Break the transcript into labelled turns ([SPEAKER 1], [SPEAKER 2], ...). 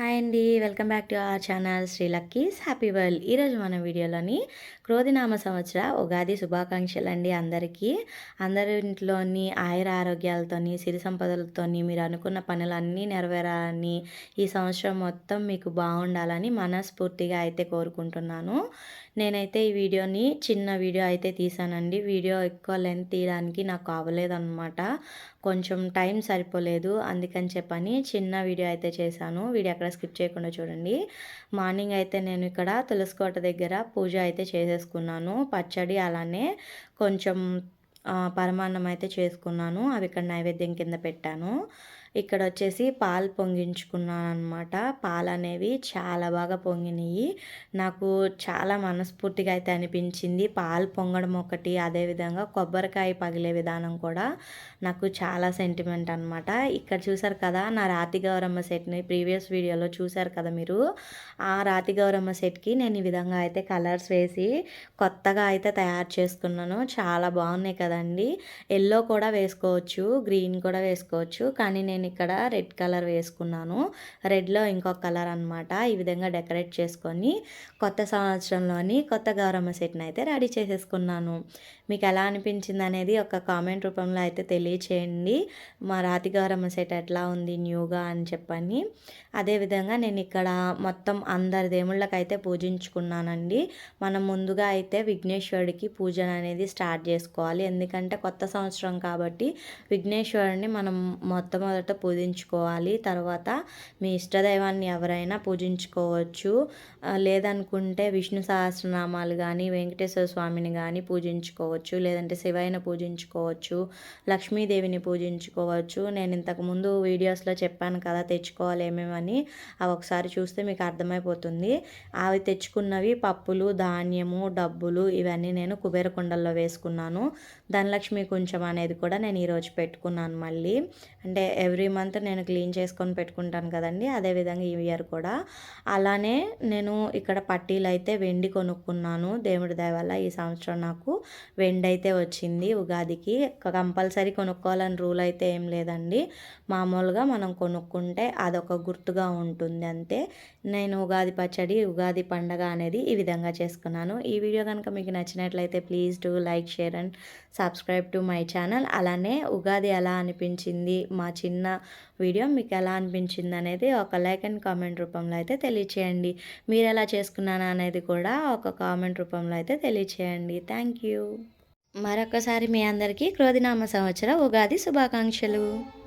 [SPEAKER 1] Hi అండి. Welcome back to our channel Sri Lucky's. Happy world. ఈరోజు మన వీడియోలోని క్రోధినామ సంవత్సర ఉగాది శుభాకాంక్షలు అండి అందరికీ. అందరి ఇంట్లోని ఆయుర ఆరోగ్యాలతోని సిరి సంపదలతోని మీరు అనుకున్న పనులన్నీ నెరవేరాలని ఈ సంవత్సరం మొత్తం మీకు బాగుండాలని మనస్ఫూర్తిగా అయితే కోరుకుంటున్నాను. నేనైతే ఈ వీడియోని చిన్న వీడియో అయితే తీసానండి. వీడియో ఎక్కువ లెంత్ తీయడానికి నాకు అవ్వలేదన్నమాట. కొంచెం టైం సరిపోలేదు అందుకని చెప్పని చిన్న వీడియో అయితే చేశాను. వీడియో అక్కడ స్కిప్ చేయకుండా చూడండి. మార్నింగ్ అయితే నేను ఇక్కడ తులసికోట దగ్గర పూజ అయితే చేసేసుకున్నాను. పచ్చడి అలానే కొంచెం పరమాన్నం అయితే చేసుకున్నాను. అవి ఇక్కడ నైవేద్యం కింద పెట్టాను. ఇక్కడ వచ్చేసి పాలు పొంగించుకున్నాను అనమాట పాలు అనేవి చాలా బాగా పొంగినాయి నాకు చాలా మనస్ఫూర్తిగా అయితే అనిపించింది. పాలు పొంగడం ఒకటి అదేవిధంగా కొబ్బరికాయ పగిలే విధానం కూడా నాకు చాలా సెంటిమెంట్ అనమాట ఇక్కడ చూసారు కదా నా రాతి గౌరమ్మ సెట్ని ప్రీవియస్ వీడియోలో చూసారు కదా మీరు? ఆ రాతి గౌరమ్మ సెట్కి నేను ఈ విధంగా అయితే కలర్స్ వేసి కొత్తగా అయితే తయారు చేసుకున్నాను. చాలా బాగున్నాయి కదండి. ఎల్లో కూడా వేసుకోవచ్చు గ్రీన్ కూడా వేసుకోవచ్చు. కానీ నేను నేను ఇక్కడ రెడ్ కలర్ వేసుకున్నాను. రెడ్లో ఇంకొక కలర్ అనమాట ఈ విధంగా డెకరేట్ చేసుకొని కొత్త సంవత్సరంలోని కొత్త గౌరమ్మ సెట్ని అయితే రెడీ చేసేసుకున్నాను. మీకు ఎలా అనిపించింది అనేది ఒక కామెంట్ రూపంలో అయితే తెలియచేయండి. మా రాతి గౌరమ్మ సెట్ ఎట్లా ఉంది న్యూగా అని చెప్పని. అదేవిధంగా నేను ఇక్కడ మొత్తం అందరి దేవుళ్ళకైతే పూజించుకున్నానండి. మనం ముందుగా అయితే విఘ్నేశ్వరుడికి పూజన అనేది స్టార్ట్ చేసుకోవాలి. ఎందుకంటే కొత్త సంవత్సరం కాబట్టి విఘ్నేశ్వరుడిని మనం మొట్టమొదట పూజించుకోవాలి. తర్వాత మీ ఇష్టదైవాన్ని ఎవరైనా పూజించుకోవచ్చు. లేదనుకుంటే విష్ణు సహస్రనామాలు కానీ వెంకటేశ్వర స్వామిని కానీ పూజించుకోవచ్చు. లేదంటే శివయ్యను పూజించుకోవచ్చు. లక్ష్మీదేవిని పూజించుకోవచ్చు. నేను ఇంతకుముందు వీడియోస్లో చెప్పాను కదా తెచ్చుకోవాలి ఏమేమని అవి ఒకసారి చూస్తే మీకు అర్థమైపోతుంది. అవి తెచ్చుకున్నవి పప్పులు ధాన్యము డబ్బులు ఇవన్నీ నేను కుబేర కుండల్లో వేసుకున్నాను. ధనలక్ష్మి కొంచెం అనేది కూడా నేను ఈరోజు పెట్టుకున్నాను మళ్ళీ. అంటే ఎవ్రీ మంత్ నేను క్లీన్ చేసుకొని పెట్టుకుంటాను కదండి. అదేవిధంగా ఈ ఇయర్ కూడా. అలానే నేను ఇక్కడ పట్టీలు అయితే వెండి కొనుక్కున్నాను. దేవుడి దయ వల్ల ఈ సంవత్సరం నాకు వెండి అయితే వచ్చింది ఉగాదికి. కంపల్సరీ కొనుక్కోవాలని రూల్ అయితే ఏం లేదండి. మామూలుగా మనం కొనుక్కుంటే అదొక గుర్తుగా ఉంటుంది అంతే. నేను ఉగాది పచ్చడి ఉగాది పండగ అనేది ఈ విధంగా చేసుకున్నాను. ఈ వీడియో కనుక మీకు నచ్చినట్లయితే please to like share and subscribe to my channel అలానే ఉగాది ఎలా అనిపించింది? మా చిన్న వీడియో మీకు ఎలా అనిపించింది అనేది ఒక లైక్ అండ్ కామెంట్ రూపంలో అయితే తెలియచేయండి. మీరు ఎలా చేసుకున్నానా అనేది కూడా ఒక కామెంట్ రూపంలో అయితే తెలియచేయండి. Thank you. మరొకసారి మీ అందరికీ క్రోధినామ సంవత్సర ఉగాది శుభాకాంక్షలు.